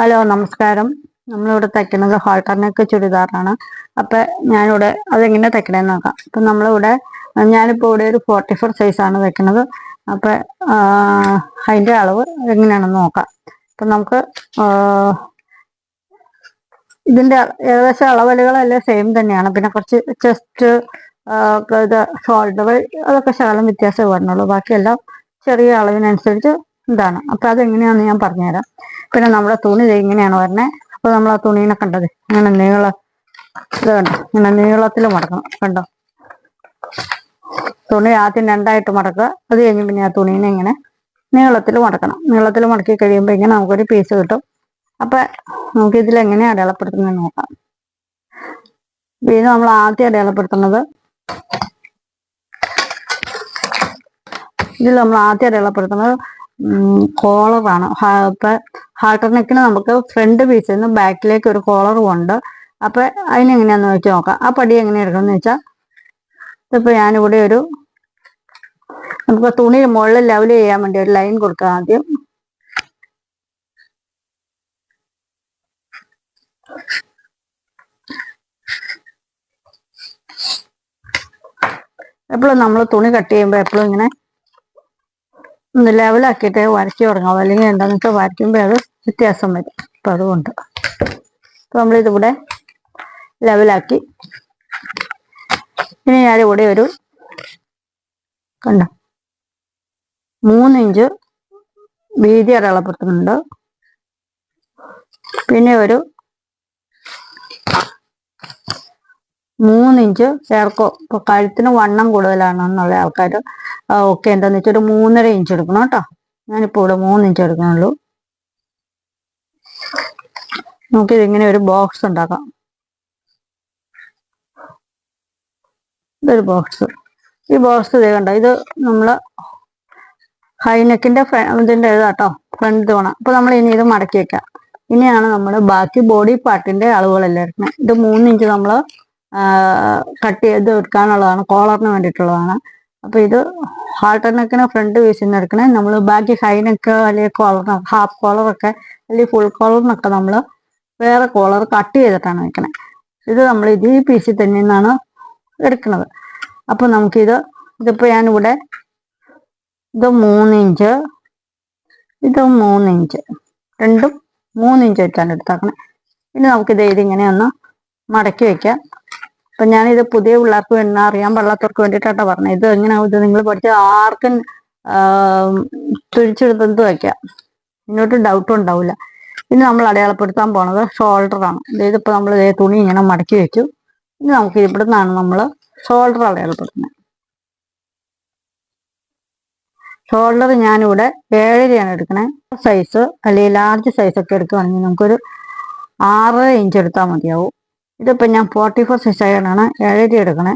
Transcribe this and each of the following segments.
Hello നമസ്കാരം. നമ്മളിവിടെ തയ്ക്കുന്നത് ഹാൾട്ടർനെക്ക് ചുരിദാറാണ്. അപ്പൊ ഞാനിവിടെ അതെങ്ങനെ തയ്ക്കണേന്ന് നോക്കാം. അപ്പൊ നമ്മളിവിടെ ഞാനിപ്പോ ഇവിടെ ഒരു ഫോർട്ടി ഫോർ സൈസാണ് തയ്ക്കുന്നത്. അപ്പൊ അതിന്റെ അളവ് എങ്ങനെയാണെന്ന് നോക്കാം. അപ്പൊ നമുക്ക് ഇതിന്റെ ഏകദേശം അളവലുകളെല്ലാം സെയിം തന്നെയാണ്. പിന്നെ കുറച്ച് ചെസ്റ്റ് ഇത് ഷോൾഡർ അതൊക്കെ ശകലം വ്യത്യാസമേ വരുന്നുള്ളൂ. ബാക്കിയെല്ലാം ചെറിയ അളവിനനുസരിച്ച് ഇതാണ്. അപ്പൊ അതെങ്ങനെയാണെന്ന് ഞാൻ പറഞ്ഞുതരാം. പിന്നെ നമ്മുടെ തുണി ഇങ്ങനെയാണ് വരണേ. അപ്പൊ നമ്മൾ ആ തുണീനെ കണ്ടത്. ഇങ്ങനെ നീള ഇത് കണ്ടോ? ഇങ്ങനെ നീളത്തിൽ മടക്കണം. കണ്ടോ? തുണി ആദ്യം രണ്ടായിട്ട് മടക്കുക. അത് കഴിഞ്ഞ് പിന്നെ ആ തുണീനെ ഇങ്ങനെ നീളത്തിൽ മടക്കണം. നീളത്തിൽ മടക്കി കഴിയുമ്പോൾ ഇങ്ങനെ നമുക്കൊരു പീസ് കിട്ടും. അപ്പൊ നമുക്ക് ഇതിൽ എങ്ങനെ അടയാളപ്പെടുത്തുന്നത് നോക്കാം. ഇത് നമ്മൾ ആദ്യം അടയാളപ്പെടുത്തുന്നത് ഇതിൽ നമ്മൾ ആദ്യം അടയാളപ്പെടുത്തുന്നത് കോളറാണ് ഹാർട്ട് നെക്കിന് നമുക്ക് ഫ്രണ്ട് പീസിൽ നിന്ന് ബാക്കിലേക്ക് ഒരു കോളറും ഉണ്ട്. അപ്പൊ അതിനെങ്ങനെയാന്ന് വെച്ച് നോക്കാം. ആ പടി എങ്ങനെ എടുക്കണമെന്ന് വെച്ചാൽ ഇതിപ്പോ ഞാനിവിടെ ഒരു നമുക്ക് തുണി മുകളിൽ ലെവൽ ചെയ്യാൻ വേണ്ടി ഒരു ലൈൻ കൊടുക്കാം ആദ്യം. എപ്പോഴും നമ്മൾ തുണി കട്ട് ചെയ്യുമ്പോൾ എപ്പോഴും ഇങ്ങനെ ഒന്ന് ലെവലാക്കിയിട്ട് വരയ്ക്ക് തുടങ്ങാം അല്ലെങ്കിൽ എന്താണെന്ന് വെച്ചാൽ വരയ്ക്കുമ്പോൾ അത് വ്യത്യാസം വരും. അപ്പം അതുകൊണ്ട്. അപ്പം നമ്മളിതിവിടെ ലെവലാക്കി ഇനി ഞാനിവിടെ ഒരു കണ്ട? മൂന്നിഞ്ച് വീതി അടയാളപ്പെടുത്തുന്നുണ്ട്. പിന്നെ ഒരു മൂന്ന് ഇഞ്ച് ചേർക്കോ. ഇപ്പൊ കഴുത്തിന് വണ്ണം കൂടുതലാണെന്നുള്ള ആൾക്കാർ ഓക്കെ എന്താന്ന് വെച്ചാൽ ഒരു മൂന്നര ഇഞ്ച് എടുക്കണം കേട്ടോ. ഞാനിപ്പോ ഇവിടെ മൂന്നിഞ്ച് എടുക്കണുള്ളൂ നമുക്കിത് ഇങ്ങനെ ഒരു ബോക്സ് ഉണ്ടാക്കാം. ഇതൊരു ബോക്സ് ഈ ബോക്സ് ഇത് കണ്ട ഇത് നമ്മൾ ഹൈനെക്കിന്റെ ഇതിന്റെ ഇതാട്ടോ ഫ്രണ്ട് തോണ അപ്പൊ നമ്മൾ ഇനി ഇത് മടക്കി വെക്കാം. ഇനിയാണ് നമ്മൾ ബാക്കി ബോഡി പാർട്ടിന്റെ അളവുകളെല്ലാം ഇരിക്കുന്നത് ഇത് മൂന്നിഞ്ച് നമ്മൾ കട്ട് ചെയ്ത് എടുക്കാനുള്ളതാണ് കോളറിന് വേണ്ടിയിട്ടുള്ളതാണ്. അപ്പോൾ ഇത് ഹാർട്ട് നെക്കിന് ഫ്രണ്ട് പീസിൽ നിന്ന് എടുക്കണേ. നമ്മൾ ബാക്കി ഹൈനെക്ക് അല്ലെങ്കിൽ കോളർ ഹാഫ് കോളറൊക്കെ അല്ലെങ്കിൽ ഫുൾ കോളറിനൊക്കെ നമ്മൾ വേറെ കോളർ കട്ട് ചെയ്തിട്ടാണ് വെക്കണേ. ഇത് നമ്മൾ ഇത് ഈ പീസിൽ തന്നെ നിന്നാണ് എടുക്കുന്നത് അപ്പൊ നമുക്കിത് ഇതിപ്പോ ഞാനിവിടെ ഇത് മൂന്നിഞ്ച് ഇത് മൂന്നിഞ്ച് രണ്ടും മൂന്നിഞ്ച് വെച്ചാണ് എടുത്താക്കണേ. ഇനി നമുക്കിത് ഇതിങ്ങനെ ഒന്ന് മടക്കി വെക്കാം. അപ്പൊ ഞാനിത് പുതിയ പിള്ളേർക്ക് വേണ്ടി അറിയാൻ പാടില്ലാത്തവർക്ക് വേണ്ടിയിട്ടാട്ടോ പറഞ്ഞത്. ഇത് എങ്ങനെ ഇത് നിങ്ങൾ പഠിച്ച ആർക്കും തുഴിച്ചെടുത്തത് വയ്ക്കാം ഇങ്ങോട്ട് ഡൗട്ടും ഉണ്ടാവില്ല ഇനി നമ്മൾ അടയാളപ്പെടുത്താൻ പോണത് ഷോൾഡർ ആണ്. ഇപ്പൊ നമ്മൾ തുണി ഇങ്ങനെ മടക്കി വെച്ചു. ഇനി നമുക്ക് ഇവിടെ നിന്നാണ് നമ്മൾ ഷോൾഡർ അടയാളപ്പെടുത്തുന്നത്. ഷോൾഡർ ഞാനിവിടെ ഏഴരയാണ് എടുക്കണേ. സൈസ് അല്ലെങ്കിൽ ലാർജ് സൈസ് ഒക്കെ എടുക്കുകയാണെങ്കിൽ നമുക്കൊരു ആറ് ഇഞ്ച് എടുത്താൽ മതിയാവും. ഇതിപ്പോ ഞാൻ ഫോർട്ടി ഫോർ സൈസ് ആയതാണ് ഏഴര എടുക്കണേ.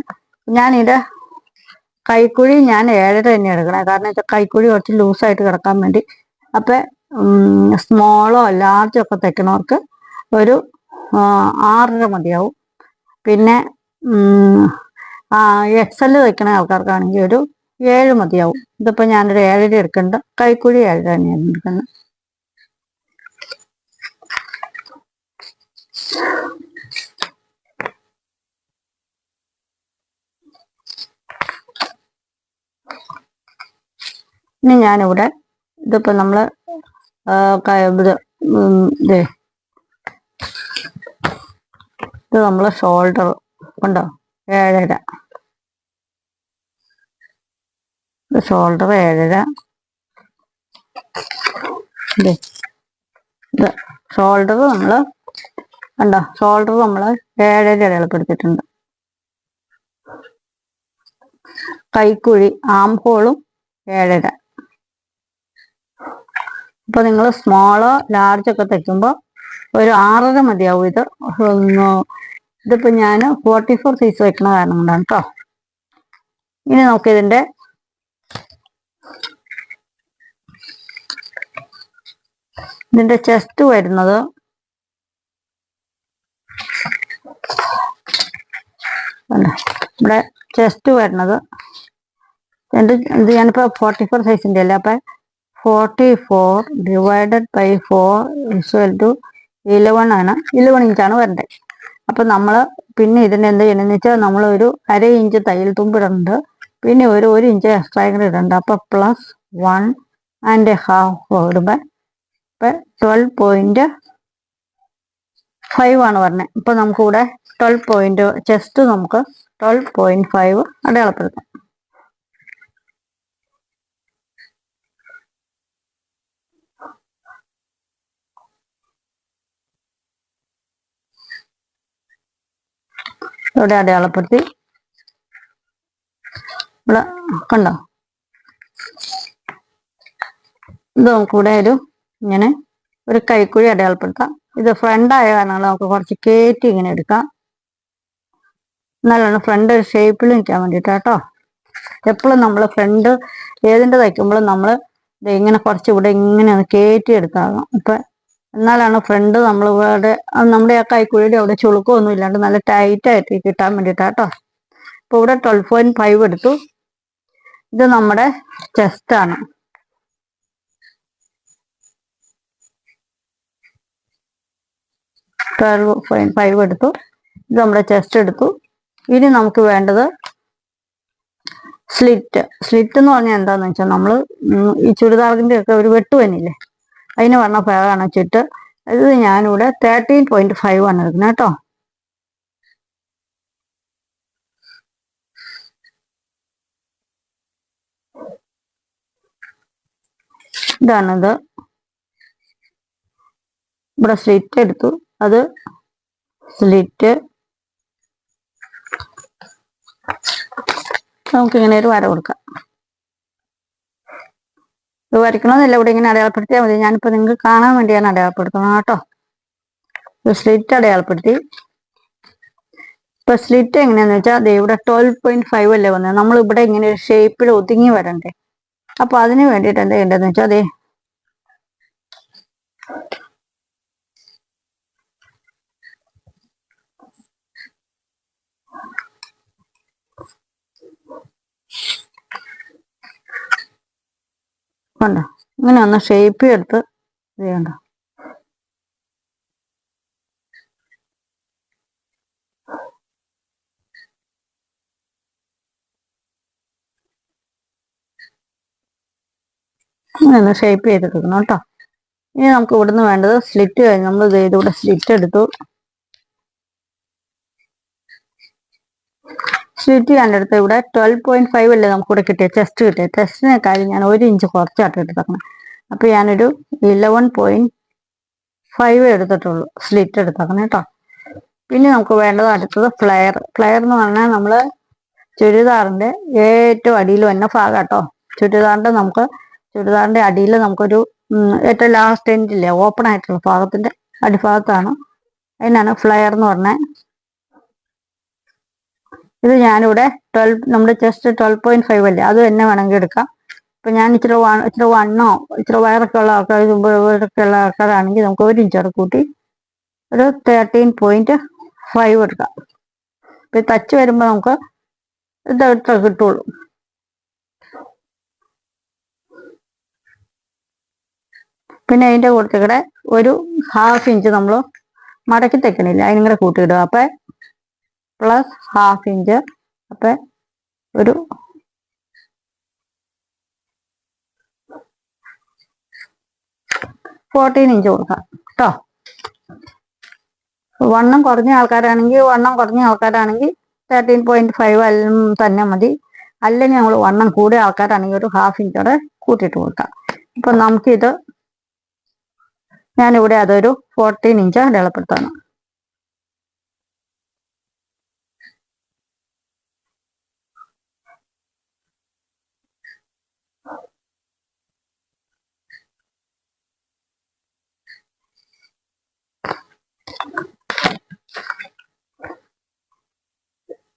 ഞാനിത് കൈക്കുഴി ഞാൻ ഏഴര തന്നെ എടുക്കണേ. കാരണം വെച്ചാൽ കൈക്കുഴി കുറച്ച് ലൂസായിട്ട് കിടക്കാൻ വേണ്ടി. അപ്പം സ്മോളോ ലാർജോ ഒക്കെ തയ്ക്കണവർക്ക് ഒരു ആറര മതിയാവും. പിന്നെ എക്സ് എൽ തയ്ക്കണ ആൾക്കാർക്കാണെങ്കിൽ ഒരു ഏഴ് മതിയാവും. ഇതിപ്പോൾ ഞാനൊരു ഏഴര എടുക്കുന്നുണ്ട്. കൈക്കുഴി ഏഴര തന്നെയാണ് എടുക്കുന്നത്. ഇനി ഞാനിവിടെ ഇതിപ്പോ ക- ഇത്. ഇത് നമ്മൾ ഷോൾഡർ ഉണ്ടോ? ഏഴര. ഷോൾഡർ ഏഴര. ഷോൾഡർ നമ്മൾ കണ്ടോ? ഷോൾഡർ നമ്മൾ ഏഴര അടയാളപ്പെടുത്തിയിട്ടുണ്ട് കൈക്കുഴി ആം ഹോളും ഏഴര. അപ്പൊ നിങ്ങൾ സ്മോളോ ലാർജ് ഒക്കെ തയ്ക്കുമ്പോൾ ഒരു ആറര മതിയാവും ഇത്. ഇതിപ്പോ ഞാൻ ഫോർട്ടി ഫോർ സൈസ് വെക്കണ കാരണം കൊണ്ടാണ് കേട്ടോ ഇനി നമുക്ക് ഇതിന്റെ ഇതിന്റെ ചെസ്റ്റ് വരുന്നത്? ഇവിടെ ചെസ്റ്റ് വരുന്നത്. എന്റെ ഇത് ഞാനിപ്പോ ഫോർട്ടി ഫോർ സൈസിന്റെ അല്ലേ? അപ്പൊ forty four divided by four equal to eleven ആണ്. ഇലവൺ ഇഞ്ചാണ് വരേണ്ടത് അപ്പൊ നമ്മൾ പിന്നെ ഇതിന് എന്ത് ചെയ്യണമെന്ന് വെച്ചാൽ നമ്മൾ ഒരു അര ഇഞ്ച് തയ്യൽ തുമ്പിടുന്നുണ്ട് പിന്നെ ഒരു ഒരു ഇഞ്ച് എക്സ്ട്രാ കൂടെ ഇടുന്നുണ്ട് അപ്പൊ പ്ലസ് വൺ ആൻഡ് ഹാഫ് ഇടുമ്പോൾ ഇപ്പൊ ട്വൽവ് പോയിന്റ് ഫൈവ് ആണ് പറഞ്ഞത് ഇപ്പൊ നമുക്കിവിടെ ട്വൽവ് പോയിന്റ് ചെസ്റ്റ് നമുക്ക് ട്വൽവ് പോയിന്റ് ഫൈവ് അടയാളപ്പെടുത്താം. ഇവിടെ അടയാളപ്പെടുത്തി. ഇവിടെ കണ്ടോ? ഇത് കൂടെ ഒരു ഇങ്ങനെ ഒരു കൈക്കുഴി അടയാളപ്പെടുത്താം. ഇത് ഫ്രണ്ട് ആയ കാരണം നമുക്ക് കുറച്ച് കയറ്റി ഇങ്ങനെ എടുക്കാം. നല്ലോണം ഫ്രണ്ട് ഒരു ഷേപ്പിൽ നിൽക്കാൻ വേണ്ടിയിട്ട് കേട്ടോ. എപ്പോഴും നമ്മൾ ഫ്രണ്ട് ഏതിന്റെ തയ്ക്കുമ്പോഴും നമ്മൾ ഇങ്ങനെ കുറച്ച് ഇവിടെ ഇങ്ങനെ കയറ്റി എടുക്കാകണം ഇപ്പം എന്നാലാണ് ഫ്രണ്ട് നമ്മൾ ഇവിടെ നമ്മുടെ ആ കൈക്കുഴിയുടെ അവിടെ ചുളുക്കമൊന്നും ഇല്ലാണ്ട് നല്ല ടൈറ്റ് ആയിട്ട് കിട്ടാൻ വേണ്ടിയിട്ടാ കേട്ടോ ഇപ്പൊ ഇവിടെ ട്വൽവ് പോയിന്റ് ഫൈവ് എടുത്തു. ഇത് നമ്മുടെ ചെസ്റ്റ് ആണ്. ട്വൽവ് പോയിന്റ് ഫൈവ് എടുത്തു. ഇത് നമ്മുടെ ചെസ്റ്റ് എടുത്തു. ഇനി നമുക്ക് വേണ്ടത് സ്ലിറ്റ് സ്ലിറ്റ് എന്ന് പറഞ്ഞാൽ എന്താന്ന് വെച്ചാൽ നമ്മൾ ഈ ചുരിദാറിന്റെ ഒക്കെ ഒരു വെട്ട് തന്നെയില്ലേ അതിന് വന്ന ഭാഗമാണ് ചുറ്റ് ഇത് ഞാനിവിടെ തേർട്ടീൻ പോയിന്റ് ഫൈവ് ആണ് എടുക്കുന്നത് കേട്ടോ. ഇതാണിത്. ഇവിടെ സ്ലിറ്റ് എടുത്തു. അത് സ്ലിറ്റ് നമുക്കിങ്ങനെ ഒരു വര കൊടുക്കാം. ഇത് വരയ്ക്കണമെന്നില്ല ഇവിടെ ഇങ്ങനെ അടയാളപ്പെടുത്തിയാൽ മതി. ഞാനിപ്പോൾ നിങ്ങൾക്ക് കാണാൻ വേണ്ടിയാണ് അടയാളപ്പെടുത്തുന്നത് കേട്ടോ. സ്ലിറ്റ് അടയാളപ്പെടുത്തി. ഇപ്പൊ സ്ലിറ്റ് എങ്ങനെയാന്ന് വെച്ചാൽ ദേ ഇവിടെ ട്വൽവ് പോയിന്റ് ഫൈവ് അല്ലേ വന്നത് നമ്മൾ ഇവിടെ ഇങ്ങനെ ഒരു ഷേപ്പിൽ ഒതുങ്ങി വരണ്ടേ. അപ്പൊ അതിന് വേണ്ടിയിട്ട് എന്താ ചെയ്യേണ്ടതെന്ന് വെച്ചാൽ അതെ കണ്ടോ? ഇങ്ങനെ ഒന്ന് ഷേപ്പ് എടുത്ത് ചെയ്യണ്ട ഇങ്ങനെ ഷേപ്പ് ചെയ്തെടുക്കണം കേട്ടോ. ഇനി നമുക്ക് ഇവിടുന്ന് വേണ്ടത് സ്ലിറ്റ് കഴിഞ്ഞ് നമ്മൾ ഇത് ഇതിവിടെ സ്ലിറ്റ് എടുത്തു. സ്ലിറ്റ് ഞാൻ എടുത്ത് ഇവിടെ ട്വൽവ് പോയിന്റ് ഫൈവ് അല്ലേ നമുക്ക് ഇവിടെ കിട്ടിയ. ചെസ്റ്റ് കിട്ടിയ ചെസ്റ്റിനെക്കാളും ഞാൻ ഒരു ഇഞ്ച് കുറച്ചായിട്ട് എടുത്തേക്കണം അപ്പൊ ഞാനൊരു ഇലവൻ പോയിന്റ് ഫൈവ് എടുത്തിട്ടുള്ളൂ. സ്ലിറ്റ് എടുത്തേക്കണം കേട്ടോ പിന്നെ നമുക്ക് വേണ്ടത് അടുത്തത് ഫ്ലെയർ ഫ്ലെയർ എന്ന് പറഞ്ഞാൽ നമ്മൾ ചുരിദാറിന്റെ ഏറ്റവും അടിയിൽ വന്ന ഭാഗം കേട്ടോ ചുരിദാറിന്റെ നമുക്ക് ചുരിദാറിന്റെ അടിയിൽ നമുക്കൊരു ഏറ്റവും ലാസ്റ്റ് എൻഡില്ലേ ഓപ്പൺ ആയിട്ടുള്ള ഭാഗത്തിന്റെ അടിഭാഗത്താണ്. അതിനാണ് ഫ്ലെയർ എന്ന് പറഞ്ഞത്. ഇത് ഞാനിവിടെ ട്വൽവ് നമ്മുടെ ചെസ്റ്റ് ട്വൽവ് പോയിന്റ് ഫൈവ് അല്ലേ? അത് തന്നെ വേണമെങ്കിൽ എടുക്കാം. ഇപ്പൊ ഞാൻ ഇച്ചിരി വൺ ഇച്ചിരി വണ്ണോ ഇച്ചിരി വയറൊക്കെ ഉള്ള ആൾക്കാർ ഇതൊക്കെ ഉള്ള ആൾക്കാരാണെങ്കിൽ നമുക്ക് ഒരു ഇഞ്ചോടെ കൂട്ടി ഒരു തേർട്ടീൻ പോയിന്റ് ഫൈവ് എടുക്കാം. ഇപ്പൊ തച്ച് വരുമ്പോൾ നമുക്ക് ഇത് കിട്ടുള്ളൂ. പിന്നെ അതിന്റെ കൂട്ടത്തികൂടെ ഒരു ഹാഫ് ഇഞ്ച് നമ്മൾ മടക്കി തെക്കണില്ല. അതിനും കൂടെ കൂട്ടിയിടുക. അപ്പൊ പ്ലസ് ഹാഫ് ഇഞ്ച് അപ്പൊ ഒരു ഫോർട്ടീൻ ഇഞ്ച് കൊടുക്കാം. കേട്ടോ വണ്ണം കുറഞ്ഞ ആൾക്കാരാണെങ്കിൽ വണ്ണം കുറഞ്ഞ ആൾക്കാരാണെങ്കിൽ തേർട്ടീൻ പോയിന്റ് ഫൈവ് തന്നെ മതി. അല്ലെങ്കിൽ നമ്മൾ വണ്ണം കൂടിയ ആൾക്കാരാണെങ്കിൽ ഒരു ഹാഫ് ഇഞ്ചോടെ കൂട്ടിയിട്ട് കൊടുക്കാം. ഇപ്പം നമുക്കിത് ഞാനിവിടെ അതൊരു ഫോർട്ടീൻ ഇഞ്ച് അടയാളപ്പെടുത്താണ്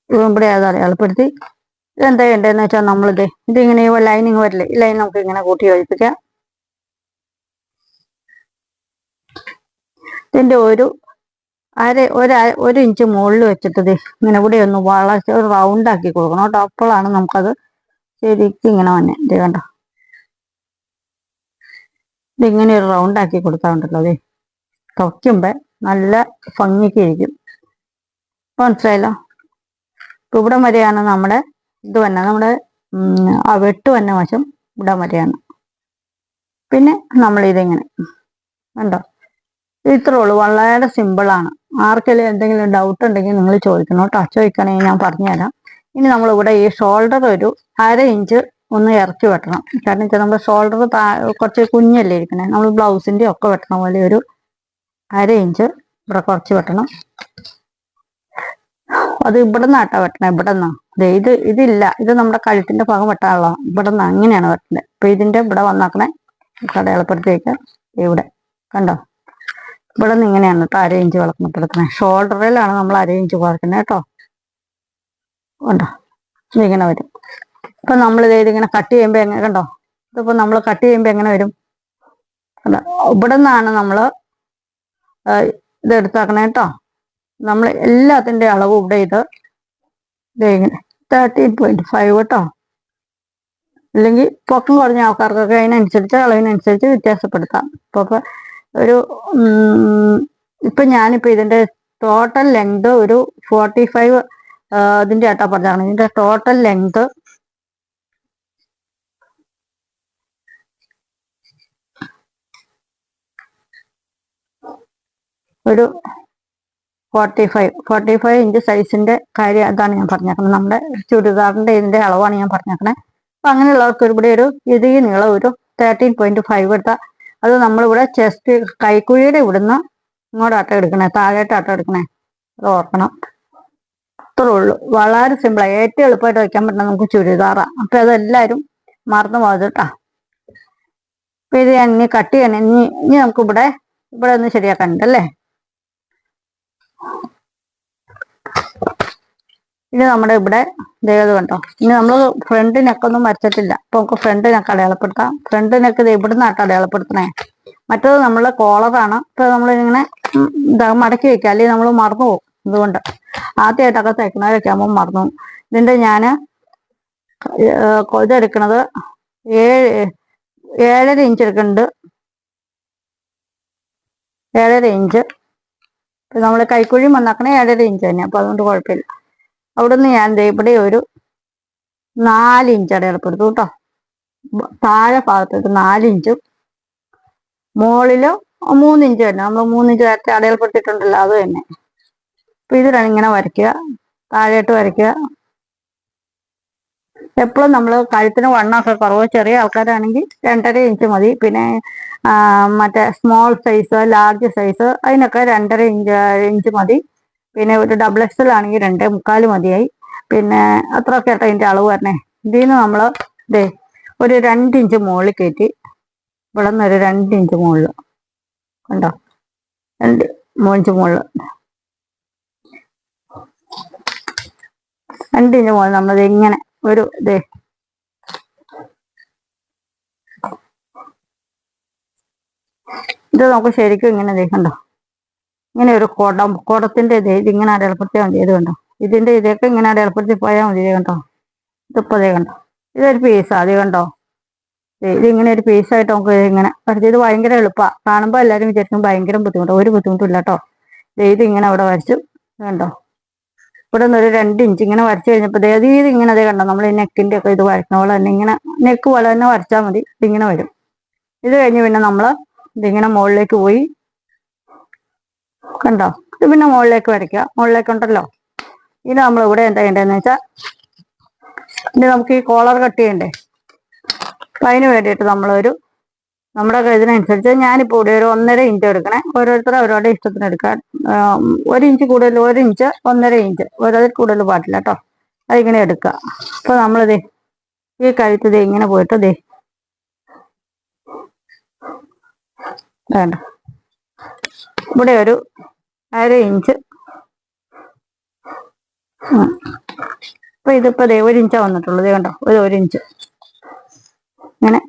ഇവിടെ അത് അടയാളപ്പെടുത്തി. ഇതെന്താ വേണ്ടതെന്ന് വെച്ചാൽ നമ്മളിത് ഇതിങ്ങനെ ലൈനിങ് വരില്ലേ ഈ ലൈൻ നമുക്ക് ഇങ്ങനെ കൂട്ടി യോജിപ്പിക്കാം. ഇതിന്റെ ഒരു അര ഒരു ഒരു ഇഞ്ച് മുകളിൽ വെച്ചിട്ടത് ഇങ്ങനെ ഇവിടെ ഒന്ന് വളച്ച് ഒരു റൗണ്ട് ആക്കി കൊടുക്കണം കേട്ടോ. അപ്പോഴാണ് നമുക്കത് ശരിക്കും ഇങ്ങനെ വന്നെ. ഇത് കണ്ടോ? ഇതിങ്ങനെ ഒരു റൗണ്ട് ആക്കി കൊടുത്താൽ ഉണ്ടല്ലോ അതെ തുറയ്ക്കുമ്പോ നല്ല ഭംഗിക്ക് ഇരിക്കും. മനസ്സിലായല്ലോ? ഇപ്പൊ ഇവിടം വരെയാണ് നമ്മുടെ ഇത് തന്നെ നമ്മുടെ ആ വെട്ട് വന്ന വശം ഇവിടം വരെയാണ്. പിന്നെ നമ്മൾ ഇതിങ്ങനെ കണ്ടോ? ഇത്രേ ഉള്ളൂ. വളരെ സിമ്പിളാണ് ആർക്കെങ്കിലും എന്തെങ്കിലും ഡൗട്ട് ഉണ്ടെങ്കിൽ നിങ്ങൾ ചോദിക്കണം കേട്ടോ. ചോദിക്കണമെങ്കിൽ ഞാൻ പറഞ്ഞുതരാം. ഇനി നമ്മൾ ഇവിടെ ഈ ഷോൾഡർ ഒരു അര ഇഞ്ച് ഒന്ന് ഇറക്കി വെട്ടണം. കാരണം വെച്ചാൽ നമ്മുടെ ഷോൾഡർ കുറച്ച് കുഞ്ഞല്ലേ ഇരിക്കണേ. നമ്മൾ ബ്ലൗസിന്റെ ഒക്കെ വെട്ടണ പോലെ ഒരു അര ഇഞ്ച് ഇവിടെ കുറച്ച് വെട്ടണം. അത് ഇവിടെ നിന്നാട്ടാ വെട്ടണേ ഇവിടെ നിന്നാ ദേ ഇത് ഇതില്ല ഇത് നമ്മുടെ കഴുത്തിന്റെ ഭാഗം വെട്ടാനുള്ള ഇവിടെ നിന്ന് അങ്ങനെയാണ് വെട്ടണത് അപ്പൊ ഇതിന്റെ ഇവിടെ വന്നാക്കണേ കടയാളപ്പുറത്തേക്ക് ഇവിടെ. കണ്ടോ? ഇവിടെ നിന്ന് ഇങ്ങനെയാണ് കേട്ടോ അര ഇഞ്ച് ഷോൾഡറിലാണ് നമ്മൾ അര ഇഞ്ച് കേട്ടോ കണ്ടോ? ഇങ്ങനെ വരും. ഇപ്പൊ നമ്മൾ ഇതിങ്ങനെ കട്ട് ചെയ്യുമ്പോ എങ്ങനെ കണ്ടോ? ഇതിപ്പോ നമ്മൾ കട്ട് ചെയ്യുമ്പോ എങ്ങനെ വരും? കണ്ടോ? ഇവിടെ നിന്നാണ് നമ്മൾ ഇത് എടുത്താക്കണേ കേട്ടോ നമ്മൾ എല്ലാത്തിന്റെ അളവ് ഇവിടെ ഇത് ഇങ്ങനെ തേർട്ടീൻ പോയിന്റ് ഫൈവ് കേട്ടോ. അല്ലെങ്കിൽ പൊക്കം കുറഞ്ഞ ആൾക്കാർക്കൊക്കെ അതിനനുസരിച്ച് അളവിനനുസരിച്ച് വ്യത്യാസപ്പെടുത്താം. ഇപ്പൊ ഒരു ഇപ്പൊ ഞാനിപ്പോ ഇതിന്റെ ടോട്ടൽ ലെങ്ത് ഒരു ഫോർട്ടി ഫൈവ് ഇതിന്റെ ആട്ടാ പറഞ്ഞാണ് ഇതിന്റെ ടോട്ടൽ ലെങ്ത് ഒരു forty five forty five inch സൈസിന്റെ കാര്യം അതാണ് ഞാൻ പറഞ്ഞേക്കുന്നത് നമ്മുടെ ചുരിദാറിന്റെ ഇതിന്റെ അളവാണ് ഞാൻ പറഞ്ഞേക്കണേ. അപ്പൊ അങ്ങനെയുള്ളവർക്ക് ഇവിടെ ഒരു ഇത് ഈ നീളം ഒരു തേർട്ടീൻ പോയിന്റ് ഫൈവ് എടുത്താൽ അത് നമ്മളിവിടെ ചെസ്റ്റ് കൈക്കുഴിയുടെ ഇവിടുന്ന് ഇങ്ങോട്ടാട്ടം എടുക്കണേ താഴോട്ടാട്ടം എടുക്കണേ. അത് ഓർക്കണം. അത്രേ ഉള്ളൂ. വളരെ സിമ്പിളാണ് ഏറ്റവും എളുപ്പമായിട്ട് വയ്ക്കാൻ പറ്റുന്ന നമുക്ക് ചുരിദാറാ. അപ്പൊ അതെല്ലാവരും മറന്നു കേട്ടാ. അപ്പൊ ഇത് ഞാൻ ഇനി കട്ട് ചെയ്യണം ഇനി ഇനി നമുക്ക് ഇവിടെ ഇവിടെ ഒന്ന് ശരിയാക്കാനുണ്ട് അല്ലേ? ഇനി നമ്മുടെ ഇവിടെ ദേവത കണ്ടോ. ഇനി നമ്മൾ ഫ്രണ്ട് നെക്കൊന്നും വരച്ചിട്ടില്ല. അപ്പൊ നമുക്ക് ഫ്രണ്ട് നെക്ക് അടയാളപ്പെടുത്താം. ഫ്രണ്ട് നെക്ക് ഇത് ഇവിടെ നിന്നാട്ട് അടയാളപ്പെടുത്തണേ മറ്റത് നമ്മളെ കോളറാണ് ഇപ്പൊ ഇതാ മടക്കി വെക്കാം അല്ലെങ്കിൽ നമ്മൾ മറന്നു പോകും. അതുകൊണ്ട് ആദ്യമായിട്ടൊക്കെ തയ്ക്കണവരൊക്കെ ആകുമ്പോൾ മറന്നു ഇതിന്റെ ഞാൻ ഇതെടുക്കണത് ഏഴ് ഏഴര ഇഞ്ച് എടുക്കുന്നുണ്ട്. ഏഴര ഇഞ്ച്. നമ്മൾ കൈക്കുഴി വന്നാക്കണേ ഏഴര ഇഞ്ച് തന്നെ അപ്പൊ അതുകൊണ്ട് കുഴപ്പമില്ല. അവിടുന്ന് ഞാൻ ഇവിടെ ഒരു നാല് ഇഞ്ച് അടയാളപ്പെടുത്തു കേട്ടോ. താഴെ ഭാഗത്തേക്ക് നാല് ഇഞ്ചും മൂന്നിഞ്ച് തന്നെ. നമ്മൾ മൂന്നിഞ്ച് നേരത്തെ അടയാളപ്പെടുത്തിയിട്ടുണ്ടല്ലോ അത് തന്നെ. അപ്പൊ ഇതിലാണ് ഇങ്ങനെ വരയ്ക്കുക. താഴെയായിട്ട് വരയ്ക്കുക. എപ്പോഴും നമ്മൾ കഴുത്തിന് വണ്ണമൊക്കെ കുറവ്. ചെറിയ ആൾക്കാരാണെങ്കിൽ രണ്ടര ഇഞ്ച് മതി. പിന്നെ മറ്റേ സ്മോൾ സൈസ് ലാർജ് സൈസ് അതിനൊക്കെ രണ്ടര ഇഞ്ച് ഇഞ്ച് മതി. പിന്നെ ഒരു ഡബിൾ എക്സൽ ആണെങ്കിൽ രണ്ടേ മുക്കാൽ മതിയായി. പിന്നെ അത്രയൊക്കെ ആയിട്ട് അതിന്റെ അളവ് വരണേ. ഇതിൽ നിന്ന് നമ്മൾ ഇതേ ഒരു രണ്ട് ഇഞ്ച് മുകളിൽ കയറ്റി ഇവിടെ നിന്ന് ഒരു രണ്ട് ഇഞ്ച് മുകളിൽ കണ്ടോ? രണ്ട് മൂഞ്ച് മുകളിൽ രണ്ട് ഇഞ്ച് മുകളിൽ നമ്മളിത് ഇങ്ങനെ ഒരു ദേ. ഇത് നമുക്ക് ശരിക്കും ഇങ്ങനെ കണ്ടോ? ഇങ്ങനെ ഒരു കുടം കുടത്തിന്റെ ഇത് ഇതിങ്ങനെ അടയാളപ്പെടുത്തിയാൽ മതി ഇത് കണ്ടോ? ഇതിന്റെ ഇതൊക്കെ ഇങ്ങനെ അടയാളപ്പെടുത്തി പോയാൽ മതി ഇത് കണ്ടോ? ഇതിപ്പോ ദേ കണ്ടോ? ഇതൊരു പീസാ അത് കണ്ടോ? ഇതിങ്ങനെ ഒരു പീസായിട്ട് നമുക്ക് ഇങ്ങനെ വരച്ച്. ഇത് ഭയങ്കര എളുപ്പമാണ് കാണുമ്പോൾ എല്ലാരും വിചാരിക്കും ഭയങ്കര ബുദ്ധിമുട്ടാണ് ഒരു ബുദ്ധിമുട്ടില്ല കേട്ടോ ദേ ഇത് ഇങ്ങനെ അവിടെ വരച്ചു. കണ്ടോ? ഇവിടെ നിന്ന് ഒരു രണ്ട് ഇഞ്ച് ഇങ്ങനെ വരച്ചു കഴിഞ്ഞപ്പോൾ ഇത് ഇങ്ങനെ അതേ കണ്ടോ? നമ്മൾ ഈ നെക്കിന്റെ ഒക്കെ ഇത് വരക്കണ പോലെ തന്നെ ഇങ്ങനെ നെക്ക് പോലെ തന്നെ വരച്ചാൽ മതി. ഇതിങ്ങനെ വരും. ഇത് കഴിഞ്ഞ് പിന്നെ നമ്മൾ ഇതിങ്ങനെ മുകളിലേക്ക് പോയി കണ്ടോ? ഇത് പിന്നെ മുകളിലേക്ക് വരയ്ക്കുക. മുകളിലേക്ക് ഉണ്ടല്ലോ. ഇനി നമ്മൾ ഇവിടെ എന്താ ചെയ്യേണ്ടതെന്ന് വെച്ചാൽ ഇനി നമുക്ക് ഈ കോളർ കട്ട് ചെയ്യണ്ടേ? അപ്പൊ അതിന് വേണ്ടിയിട്ട് നമ്മളൊരു നമ്മുടെ ഇതിനനുസരിച്ച് ഞാനിപ്പോൾ ഇവിടെ ഒരു ഒന്നര ഇഞ്ച് എടുക്കണേ. ഓരോരുത്തർ അവരവരുടെ ഇഷ്ടത്തിന് എടുക്കാൻ ഒരു ഇഞ്ച് കൂടുതൽ ഒരു ഇഞ്ച് ഒന്നര ഇഞ്ച് ഓരോതിൽ കൂടുതൽ പാടില്ല കേട്ടോ അതിങ്ങനെ എടുക്കുക. അപ്പൊ നമ്മളിത് ഈ കഴുത്ത് ദേ ഇങ്ങനെ പോയിട്ട് ദേ വേണ്ട. ഇവിടെ ഒരു അര ഇഞ്ച്. അപ്പൊ ഇതിപ്പോ ദേ ഒരു ഇഞ്ചാ വന്നിട്ടുള്ളൂ. ദേ കണ്ടോ? ഒരു ഒരു ഇഞ്ച് ഇങ്ങനെ.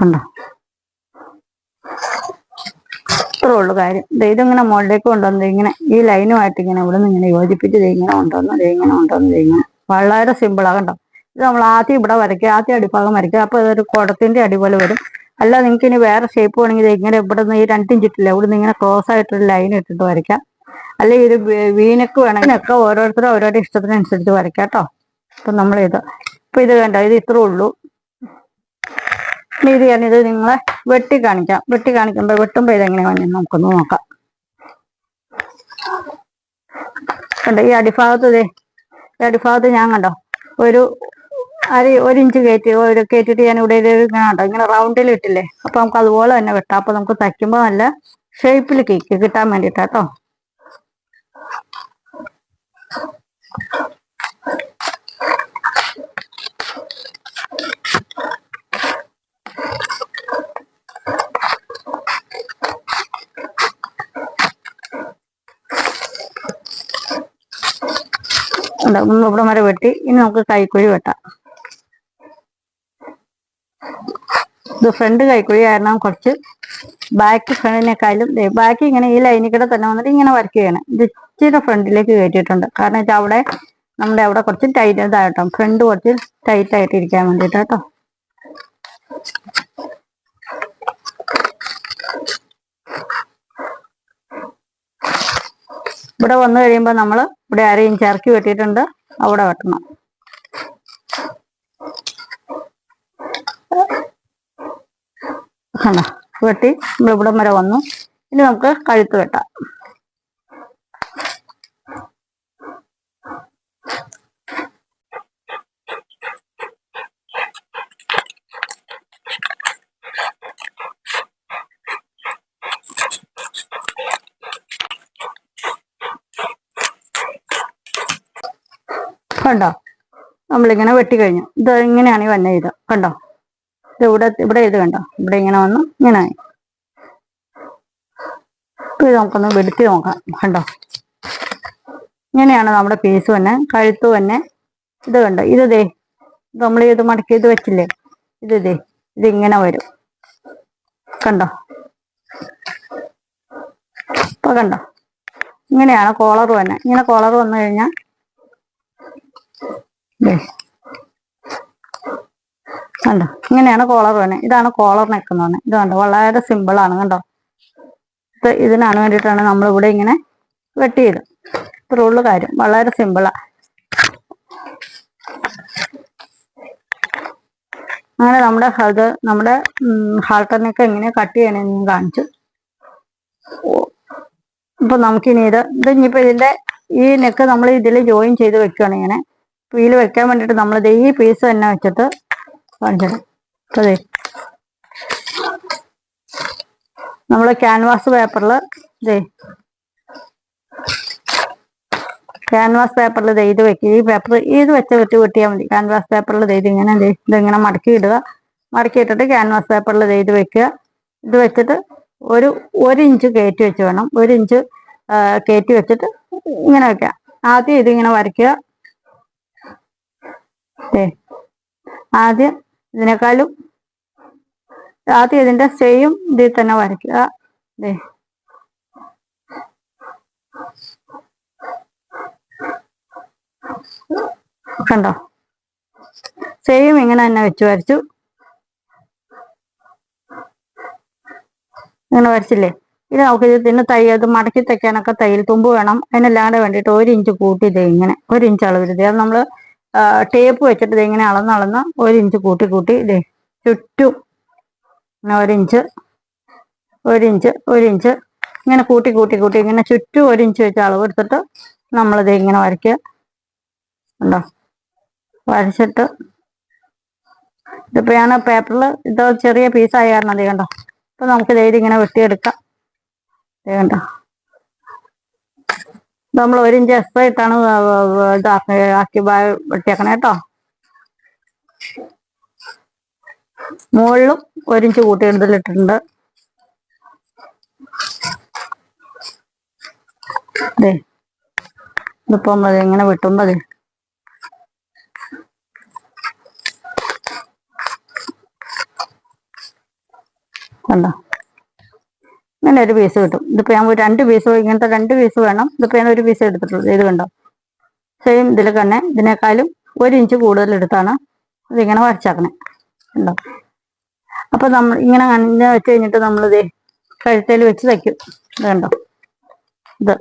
കണ്ടോ? ഇത്രേ ഉള്ളു കാര്യം. ഇത് ഇതിങ്ങനെ മുകളിലേക്ക് കൊണ്ടുവന്ന് ഇങ്ങനെ ഈ ലൈനുമായിട്ട് ഇങ്ങനെ ഇവിടെ നിന്ന് ഇങ്ങനെ യോജിപ്പിച്ച് ഇങ്ങനെ കൊണ്ടുവന്ന് ഇങ്ങനെ കൊണ്ടുവന്ന് ഇങ്ങനെ. വളരെ സിമ്പിളാ കണ്ടോ? ഇത് നമ്മൾ ആദ്യം ഇവിടെ വരയ്ക്കുക ആദ്യം അടിഭാഗം വരയ്ക്കുക. അപ്പൊ ഇതൊരു കുടത്തിന്റെ അടി പോലെ വരും. അല്ല നിങ്ങൾക്ക് ഇനി വേറെ ഷേപ്പ് വേണമെങ്കിൽ ഇങ്ങനെ ഇവിടെ നിന്ന് ഈ രണ്ടും ചുറ്റില്ല ഇവിടെ നിന്ന് ഇങ്ങനെ ക്രോസ് ആയിട്ടൊരു ലൈൻ ഇട്ടിട്ട് വരയ്ക്കാം. അല്ലെങ്കിൽ ഇത് വീനക്ക് വേണമെങ്കിലൊക്കെ ഓരോരുത്തരും ഓരോരുടെ ഇഷ്ടത്തിനനുസരിച്ച് വരയ്ക്കാം കേട്ടോ. നമ്മൾ ഇത് ഇപ്പം ഇത് വേണ്ട ഇത് ഇത്രേ ഉള്ളൂ. ഇത് അറിഞ്ഞത് നിങ്ങളെ വെട്ടി കാണിക്കാം. വെട്ടി കാണിക്കുമ്പോൾ വെട്ടുമ്പോൾ ഇതെങ്ങനെ വേണമെന്ന് നമുക്കൊന്ന് നോക്കാം. കണ്ടോ ഈ അടിഭാഗത്ത് ഇതേ ഈ അടിഭാഗത്ത് ഞാൻ കണ്ടോ ഒരു അര ഒരു ഇഞ്ച് കയറ്റി ഒരു കയറ്റിട്ട് ഞാൻ ഇവിടെ ഇങ്ങനെ കണ്ടോ ഇങ്ങനെ റൗണ്ടിൽ ഇട്ടില്ലേ? അപ്പൊ നമുക്ക് അതുപോലെ തന്നെ വെട്ടാം. അപ്പൊ നമുക്ക് തയ്ക്കുമ്പോൾ നല്ല ഷേപ്പിൽ കേക്ക് കിട്ടാൻ വേണ്ടിയിട്ടാ ഇവിടെ വരെ വെട്ടി. ഇനി നമുക്ക് കൈക്കുഴി വെട്ടാം. ഇത് ഫ്രണ്ട് കൈക്കുഴി കാരണം കുറച്ച്. ബാക്ക് ഫ്രണ്ടിനേക്കാളും ബാക്കി ഇങ്ങനെ ഈ ലൈനിൽ കൂടെ തന്നെ വന്നിട്ട് ഇങ്ങനെ വരയ്ക്കുകയാണ് ഇത് ഇച്ചിരി ഫ്രണ്ടിലേക്ക് കയറ്റിയിട്ടുണ്ട്. കാരണം വെച്ചാൽ അവിടെ നമ്മുടെ അവിടെ കുറച്ച് ടൈറ്റ് ഇതായിട്ടോ ഫ്രണ്ട് കുറച്ച് ടൈറ്റ് ആയിട്ട് ഇരിക്കാൻ വേണ്ടിയിട്ട് കേട്ടോ. ഇവിടെ വന്നു കഴിയുമ്പോൾ നമ്മൾ ഇവിടെ ആരെയും ഇറക്കി വെട്ടിയിട്ടുണ്ട്. അവിടെ വെട്ടണം. കണ്ടോ? വെട്ടി നമ്മൾ ഇവിടം വരെ വന്നു. ഇനി നമുക്ക് കഴുത്ത് വെട്ടാം. കണ്ടോ? നമ്മളിങ്ങനെ വെട്ടി കഴിഞ്ഞു. ഇത് ഇങ്ങനെയാണ് ഈ വന്ന ഇത്. കണ്ടോ? ഇത് ഇവിടെ ഇവിടെ ഇത് കണ്ടോ? ഇവിടെ ഇങ്ങനെ വന്നു ഇങ്ങനെ ആയി. ഇത് നമുക്കൊന്ന് വെടുത്തി നോക്കാം. കണ്ടോ? ഇങ്ങനെയാണ് നമ്മുടെ പീസ് തന്നെ കഴുത്തു തന്നെ ഇത് കണ്ടോ? ഇത് ദേ നമ്മൾ ഇത് മടക്കി ഇത് വെച്ചില്ലേ? ഇത് ദേ ഇങ്ങനെ വരും. കണ്ടോ? ഇപ്പൊ കണ്ടോ? ഇങ്ങനെയാണ് കോളർ തന്നെ ഇങ്ങനെ കോളർ വന്നു കഴിഞ്ഞാൽ. കണ്ടോ? ഇങ്ങനെയാണ് കോളർ വേണേ ഇതാണ് കോളർ നെക്ക് പറഞ്ഞത് ഇത് കണ്ടോ? വളരെ സിമ്പിൾ ആണ്. കണ്ടോ? ഇത് ഇതിനാണ് വേണ്ടിയിട്ടാണ് നമ്മൾ ഇവിടെ ഇങ്ങനെ വെട്ടിയത് ഇത്രേ ഉള്ളു കാര്യം. വളരെ സിമ്പിളാ അങ്ങനെ നമ്മുടെ ഹൾദ് നമ്മുടെ ഹാൾട്ടറിനൊക്കെ എങ്ങനെ കട്ട് ചെയ്യണമെന്ന് കാണിച്ചു. ഇപ്പൊ നമുക്കിനി ഇത് ഇത് ഇനിയിപ്പോ ഇതിന്റെ ഈ നെക്ക് നമ്മൾ ഇതിൽ ജോയിൻ ചെയ്ത് വെക്കുകയാണ് ഇങ്ങനെ. വീൽ വെക്കാൻ വേണ്ടിട്ട് നമ്മൾ ഈ പീസ് തന്നെ വെച്ചിട്ട് കാണിച്ചത് അതെ നമ്മൾ ക്യാൻവാസ് പേപ്പറിൽ ഇതേ ക്യാൻവാസ് പേപ്പറിൽ ദേ ഇത് വെക്കുക ഈ പേപ്പർ ഇത് വെച്ച് വെട്ടി വെട്ടിയാൽ മതി. ക്യാൻവാസ് പേപ്പറിൽ ദേ ഇത് ഇങ്ങനെ ദേ. ഇത് ഇങ്ങനെ മടക്കി ഇടുക. മടക്കി ഇട്ടിട്ട് ക്യാൻവാസ് പേപ്പറിൽ ദേ ഇത് വെക്കുക. ഇത് വെച്ചിട്ട് ഒരു ഒരു ഇഞ്ച് കയറ്റി വെച്ച് വേണം. ഒരു ഇഞ്ച് കയറ്റി വെച്ചിട്ട് ഇങ്ങനെ വെക്കാം ആദ്യം ഇതിങ്ങനെ വരയ്ക്കുക. ദേ ആദ്യം ഇതിനേക്കാളും ആദ്യം ഇതിന്റെ സെയിം ഇതിൽ തന്നെ വരയ്ക്കുക. ദേ. കണ്ടോ? സെയിം ഇങ്ങനെ തന്നെ വെച്ച് വരച്ചു. ഇങ്ങനെ വരച്ചില്ലേ? ഇത് നമുക്ക് ഇതിന് തൈ അത് മടക്കി തയ്ക്കാനൊക്കെ തയ്യൽ തുമ്പ് വേണം. അതിനെല്ലാം വേണ്ടിയിട്ട് ഒരു ഇഞ്ച് കൂട്ടി ഇത് ഇങ്ങനെ. ഒരു ഇഞ്ച് അളവ് ഇത് അത് നമ്മൾ ടേപ്പ് വെച്ചിട്ട് ഇങ്ങനെ അളന്നളന്ന് അളന്ന് ഒരു ഇഞ്ച് കൂട്ടി കൂട്ടി ഇതേ ചുറ്റും ഒരിഞ്ച് ഒരിഞ്ച് ഒരിഞ്ച് ഇങ്ങനെ കൂട്ടി കൂട്ടി കൂട്ടി ഇങ്ങനെ ചുറ്റും ഒരിഞ്ച് വെച്ച് അളവ് എടുത്തിട്ട് നമ്മളിത് ഇങ്ങനെ വരയ്ക്കുക. ഉണ്ടോ വരച്ചിട്ട് ഇതിപ്പോ ഞാൻ പേപ്പറിൽ ഇത് ചെറിയ പീസായ കാരണം അത് കണ്ടോ? അപ്പൊ നമുക്ക് ഇത് ഇങ്ങനെ വെട്ടിയെടുക്കാം. ഇത് കണ്ടോ? നമ്മൾ ഒരു ഇഞ്ച് എക്സ്ട്രാ ഇട്ടാണ് ആക്കി വെട്ടിയേക്കണേ കേട്ടോ മുകളിലും ഒരു ഇഞ്ച് കൂട്ടി എടുത്തിട്ടുണ്ട് ദേ ഇതിപ്പോ മതി ഇങ്ങനെ വെട്ടുമ്പോ അതെ കണ്ടോ? ഇങ്ങനെ ഒരു പീസ് കിട്ടും. ഇതിപ്പോ ഞാൻ രണ്ട് പീസ് ഇങ്ങനത്തെ രണ്ട് പീസ് വേണം. ഇതിപ്പോ ഞാൻ ഒരു പീസ് എടുത്തിട്ടുള്ളൂ ഇത് കണ്ടോ? സെയിം ഇതിൽ തന്നെ. ഇതിനേക്കാളും ഒരു ഇഞ്ച് കൂടുതൽ എടുത്താണ് ഇതിങ്ങനെ വരച്ചാക്കണേ. ഉണ്ടോ അപ്പൊ നമ്മൾ ഇങ്ങനെ കണ്ണിനെ വെച്ച് കഴിഞ്ഞിട്ട് നമ്മളിത് കഴുത്തേൽ വെച്ച് തയ്ക്കും. ഇത് കണ്ടോ? ഇത്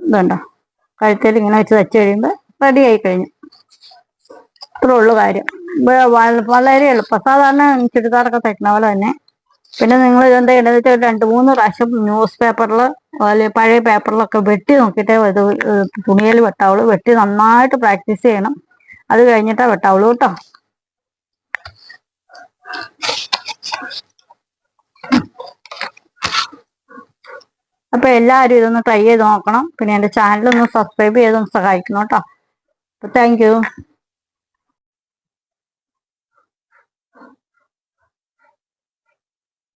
ഇത് കണ്ടോ? കഴുത്തേൽ ഇങ്ങനെ വെച്ച് തയ്ച്ചു കഴിയുമ്പോൾ റെഡി ആയി കഴിഞ്ഞു. ഇത്രേ ഉള്ളൂ കാര്യം. വളരെ എളുപ്പം. സാധാരണ ചുരിദാറൊക്കെ തയ്ക്കണ പോലെ തന്നെ പിന്നെ നിങ്ങൾ ഇതെന്താ ചെയ്യേണ്ടത് വെച്ചാൽ രണ്ട് മൂന്ന് പ്രാവശ്യം ന്യൂസ് പേപ്പറിൽ അല്ലെങ്കിൽ പഴയ പേപ്പറിലൊക്കെ വെട്ടി നോക്കിയിട്ടേ ഇത് തുണിയിൽ വെട്ടാവുള്ളൂ. വെട്ടി നന്നായിട്ട് പ്രാക്ടീസ് ചെയ്യണം. അത് കഴിഞ്ഞിട്ടേ വെട്ടാവുള്ളൂ കേട്ടോ. അപ്പൊ എല്ലാവരും ഇതൊന്ന് ട്രൈ ചെയ്ത് നോക്കണം. പിന്നെ എന്റെ ചാനൽ ഒന്ന് സബ്സ്ക്രൈബ് ചെയ്തൊന്ന് സഹായിക്കണം കേട്ടോ. അപ്പൊ താങ്ക്